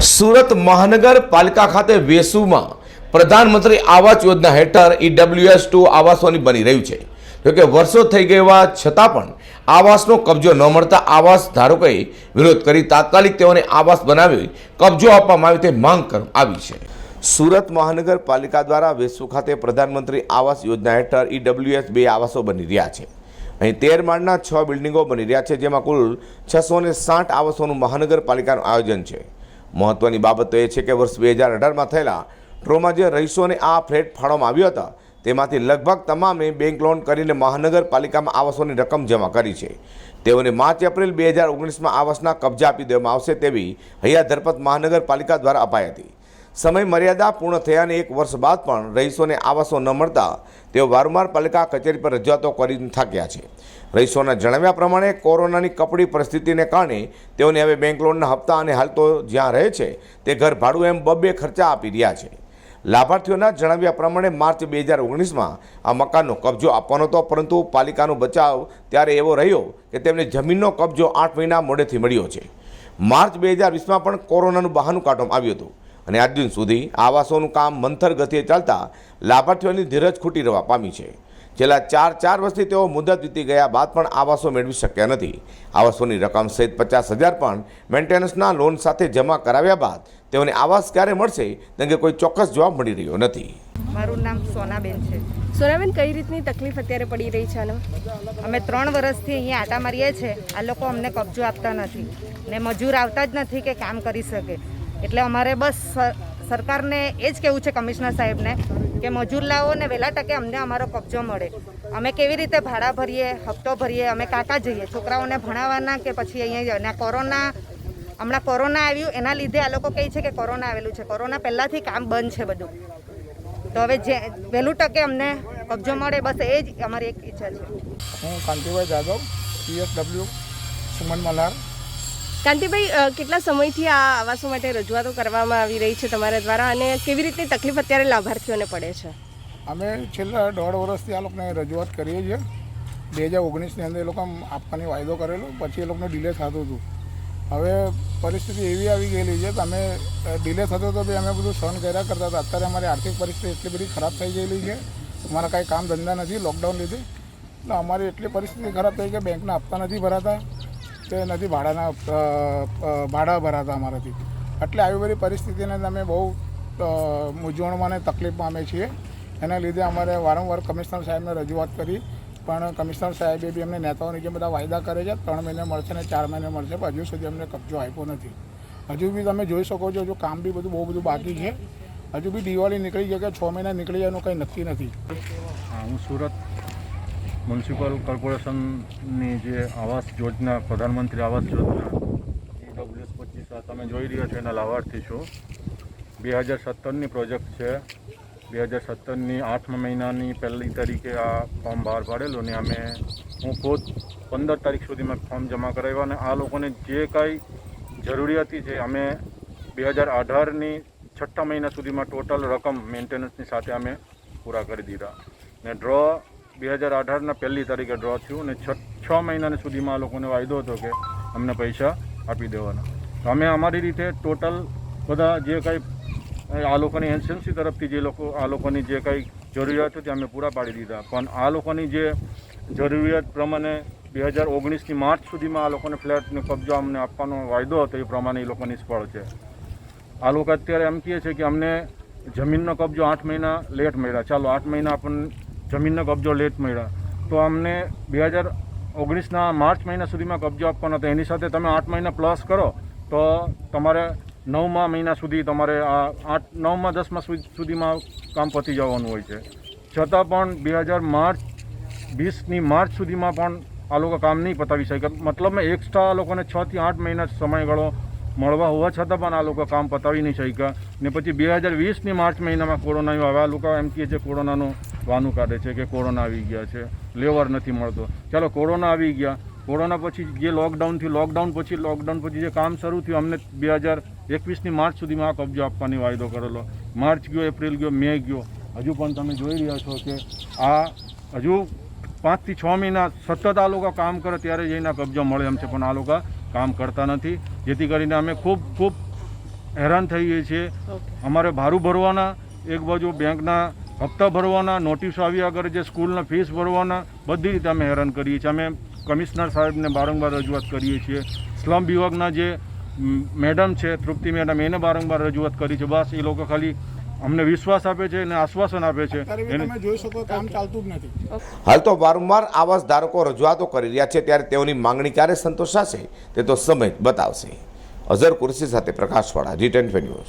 સુરત મહાનગરપાલિકા ખાતે વેસુમાં પ્રધાનમંત્રી આવાસ યોજના હેઠળ ઈડબ્લ્યુએસ ટુ આવાસોની બની રહ્યું છે. જોકે વર્ષો થઈ ગયા છતાં પણ આવાસનો કબજો ન મળતા આવાસ ધારકોએ વિરોધ કરી તાત્કાલિક તેઓને આવાસ બનાવી કબજો આપવામાં આવે તે માંગ કરવામાં આવી છે. સુરત મહાનગરપાલિકા દ્વારા વેસુ ખાતે પ્રધાનમંત્રી આવાસ યોજના હેઠળ ઈડબ્લ્યુએસ બે આવાસો બની રહ્યા છે. અહીં તેર માળના છ બિલ્ડિંગો બની રહ્યા છે, જેમાં કુલ છસો સાઠ આવાસોનું મહાનગરપાલિકાનું આયોજન છે. મહત્વની બાબત તો એ છે કે વર્ષ બે હજાર અઢારમાં થયેલા ટ્રોમાં જે રહીશોને આ ફ્લેટ ફાળવવામાં આવ્યા હતા, તેમાંથી લગભગ તમામે બેંક લોન કરીને મહાનગરપાલિકામાં આવાસોની રકમ જમા કરી છે. તેઓને માર્ચ, એપ્રિલ બે હજાર ઓગણીસમાં આવાસના કબજા આપી દેવામાં આવશે તેવી હૈયા ધરપત મહાનગરપાલિકા દ્વારા અપાઈ હતી. સમય મર્યાદા પૂર્ણ થયાને એક વર્ષ બાદ પણ રહીશોને આવાસો ન મળતા તેઓ વારંવાર પાલિકા કચેરી પર રજૂઆતો કરી થાક્યા છે. રહીશોના જણાવ્યા પ્રમાણે કોરોનાની કપડી પરિસ્થિતિને કારણે તેઓને હવે બેંક લોનના હપ્તા અને હાલ તો જ્યાં રહે છે તે ઘર ભાડું એમ બબ્બે ખર્ચા આપી રહ્યા છે. લાભાર્થીઓના જણાવ્યા પ્રમાણે માર્ચ બે હજાર ઓગણીસમાં આ મકાનનો કબજો આપવાનો હતો, પરંતુ પાલિકાનો બચાવ ત્યારે એવો રહ્યો કે તેમને જમીનનો કબજો આઠ મહિના મોડેથી મળ્યો છે. માર્ચ બે હજાર વીસમાં પણ કોરોનાનું બહાનું કાઢવામાં આવ્યું હતું. અને આજ દિન સુધી આવાસોનું કામ મંથર ગતિએ ચાલતા લાભાર્થીઓની ધીરજ ખૂટી રહેવા પામી છે. છેલ્લા ચાર ચાર વર્ષથી તેઓ મુદત વીતી ગયા બાદ પણ આવાસો મેળવી શક્યા નથી. આવાસોની રકમ સહિત પચાસ હજાર પણ મેન્ટેનન્સના લોન સાથે જમા કરાવ્યા બાદ તેઓને આવાસ ક્યારે મળશે તે અંગે કોઈ ચોક્કસ જવાબ મળી રહ્યો નથી. મારું નામ સોનાબેન છે. સોનાબેન કઈ રીતની તકલીફ અત્યારે પડી રહી છે અમે ત્રણ વર્ષથી અહીંયા આટા મારીએ છીએ આ લોકો અમને કબજો આપતા નથી. ને મજૂર આવતા જ નથી કે કામ કરી શકે. એટલે અમારે બસ સર- સરકારને એ જ કહેવું છે કમિશનર સાહેબને કે મજૂર લાવો ને વહેલા તકે અમને અમારો કબજો મળે. અમે કેવી રીતે ભાડા ભરીએ, હપ્તો ભરીએ, અમે કાકા જઈએ? છોકરાઓને ભણાવવાના કે પછી અહીંયા કોરોના, હમણાં કોરોના આવ્યું, એના લીધે આ લોકો કહે છે કે કોરોના આવેલું છે. કોરોના પહેલાંથી કામ બંધ છે બધું. તો હવે જે, વહેલું તકે અમને કબજો મળે, બસ એ જ અમારી એક ઈચ્છા છે. હું કાંતિભાઈ જાદવ, પીએસડબલ્યુ, સુમન મલ્હાર. કાંતિભાઈ કેટલા સમયથી આ આવાસો માટે રજૂઆતો કરવામાં આવી રહી છે તમારા દ્વારા અને કેવી રીતની તકલીફ અત્યારે લાભાર્થીઓને પડે છે? અમે છેલ્લા દોઢ વર્ષથી આ લોકોને રજૂઆત કરીએ છીએ. બે હજાર ઓગણીસની અંદર એ લોકો આપવાની વાયદો કરેલો, પછી એ લોકોને ડિલે થતું હતું. હવે પરિસ્થિતિ એવી આવી ગયેલી છે કે અમે ડિલે થતો તો બી અમે બધું સહન કર્યા કરતા હતા. અત્યારે અમારી આર્થિક પરિસ્થિતિ એટલી બધી ખરાબ થઈ ગયેલી છે. અમારા કાંઈ કામ ધંધા નથી લોકડાઉન લીધે. એટલે અમારી એટલી પરિસ્થિતિ ખરાબ થઈ કે બેંકના હપ્તા નથી ભરાતા. કે નથી ભાડાના ભાડા ભરાતા અમારાથી. એટલે આવી બધી પરિસ્થિતિને અમે બહુ મૂંઝવણમાં અને તકલીફમાં અમે છીએ. એના લીધે અમારે વારંવાર કમિશનર સાહેબને રજૂઆત કરી. પણ કમિશનર સાહેબે બી અમને નેતાઓની જે બધા વાયદા કરે છે, ત્રણ મહિને મળશે ને ચાર મહિને મળશે, પણ હજુ સુધી અમને કબજો આપ્યો નથી. હજુ બી તમે જોઈ શકો છો, હજુ કામ બી બધું બહુ બધું બાકી છે. હજુ બી દિવાળી નીકળી જાય કે છ મહિના નીકળી જાય એનું કંઈ નક્કી નથી. હું સુરત મ્યુનિસિપલ કોર્પોરેશનની જે આવાસ યોજના, પ્રધાનમંત્રી આવાસ યોજના ઈડબ્લ્યુએસ પચીસ આ તમે જોઈ રહ્યા છો એના લાભાર્થી છો. બે હજાર સત્તરની પ્રોજેક્ટ છે. બે હજાર સત્તરની આઠમા મહિનાની પહેલી તારીખે આ ફોર્મ બહાર પાડેલું ને અમે, હું ખુદ પંદર તારીખ સુધીમાં ફોર્મ જમા કરાવ્યા અને આ લોકોને જે કાંઈ જરૂરિયાતી છે, અમે બે હજાર અઢારની છઠ્ઠા મહિના સુધીમાં ટોટલ રકમ મેન્ટેનન્સની સાથે અમે પૂરા કરી દીધા. ને ડ્રો બે હજાર અઢારના પહેલી તારીખે ડ્રો થયું અને છ છ મહિના સુધીમાં આ લોકોને વાયદો હતો કે અમને પૈસા આપી દેવાના. તો અમે અમારી રીતે ટોટલ બધા જે કાંઈ આ લોકોની એજન્સી તરફથી જે લોકો આ લોકોની જે કાંઈ જરૂરિયાત હતી અમે પૂરા પાડી દીધા. પણ આ લોકોની જે જરૂરિયાત પ્રમાણે બે હજાર ઓગણીસની માર્ચ સુધીમાં આ લોકોને ફ્લેટનો કબજો અમને આપવાનો વાયદો હતો, એ પ્રમાણે એ લોકો નિષ્ફળ છે. આ લોકો અત્યારે એમ કહે છે કે અમને જમીનનો કબજો આઠ મહિના લેટ મળ્યા. ચાલો, આઠ મહિના આપણને જમીનનો કબજો લેટ મળ્યા. તો અમને બે હજાર ઓગણીસના માર્ચ મહિના સુધીમાં કબજો આપવાનો હતો. એની સાથે તમે આઠ મહિના પ્લસ કરો, તો તમારે નવમા મહિના સુધી તમારે આ આઠ, નવમા, દસમા સુધી- સુધીમાં કામ પતી જવાનું હોય છે. છતાં પણ બે હજાર માર્ચ, વીસની માર્ચ સુધીમાં પણ આ લોકો કામ નહીં પતાવી શકે. મતલબમાં એક્સ્ટ્રા આ લોકોને છથી આઠ મહિના સમયગાળો મળવા હોવા છતાં પણ આ લોકો કામ પતાવી નહીં શક્યા. ને પછી બે હજાર વીસની માર્ચ મહિનામાં કોરોના આવ્યો. આ લોકો એમ કહે છે કોરોનાનું વાનું કાઢે છે કે કોરોના આવી ગયા છે લેવર નથી મળતો. ચાલો કોરોના આવી ગયા. કોરોના પછી જે લોકડાઉન થયું લોકડાઉન પછી લોકડાઉન પછી જે કામ શરૂ થયું અમને બે હજાર એકવીસની માર્ચ સુધીમાં આ કબજો આપવાની વાયદો કરેલો. માર્ચ ગયો એપ્રિલ ગયો મે ગયો. હજુ પણ તમે જોઈ રહ્યા છો કે આ હજુ પાંચથી છ મહિના સતત આ લોકો કામ કરે ત્યારે જ એના કબજો મળે એમ છે પણ આ લોકો કામ કરતા નથી. જેથી કરીને અમે ખૂબ ખૂબ હેરાન થઈએ છીએ. અમારે ભારું ભરવાના એક બાજુ બેંકના હપ્તા ભરવાના નોટિસો આવ્યા કરે છે સ્કૂલના ફીસ ભરવાના બધી રીતે અમે હેરાન કરીએ છીએ. અમે કમિશનર સાહેબને વારંવાર રજૂઆત કરીએ છીએ. સ્લમ વિભાગના જે મેડમ છે તૃપ્તિ મેડમ એને વારંવાર રજૂઆત કરી છે બસ એ લોકો ખાલી અમને વિશ્વાસ આપે છે અને આશ્વાસન આપે છે. એને જોઈ શકો કામ ચાલતું જ નથી. હાલ તો વારંવાર આવાસ ધારકો રજૂઆતો કરી રહ્યા છે. ત્યારે તેઓની માંગણી ક્યારે સંતોષાશે તે તો સમય બતાવશે. અઝર કુરશી સાથે પ્રકાશવાળા જી ટેન ન્યૂઝ